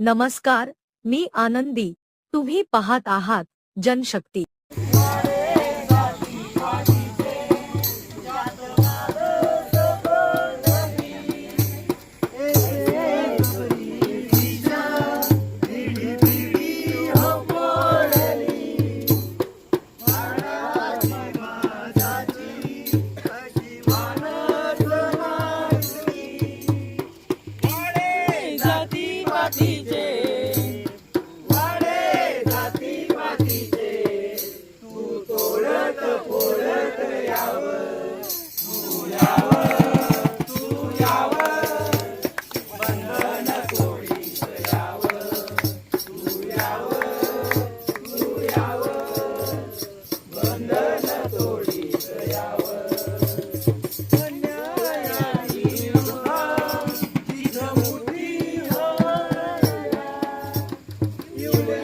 नमस्कार मी आनंदी तुम्ही पहात आहात जनशक्ती प्राव लाव, नाया दिन्हा, जिस्ट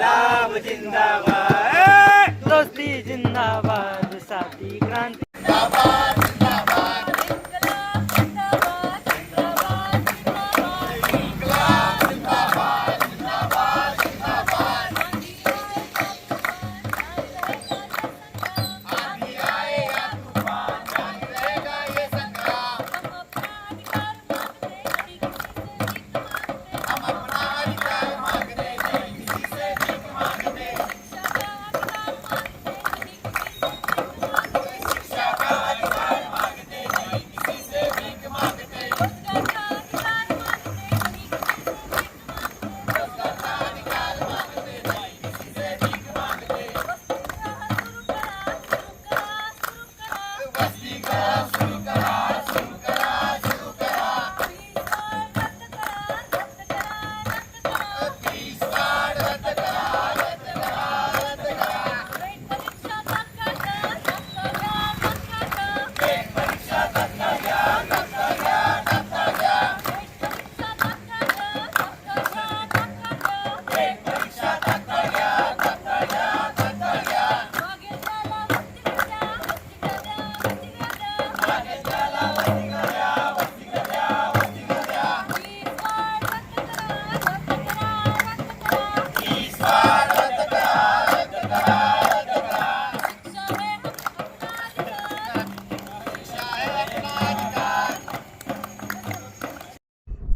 लाभ जिंदाबाद दोस्ती जिंदाबाद साथी क्रांती Africa.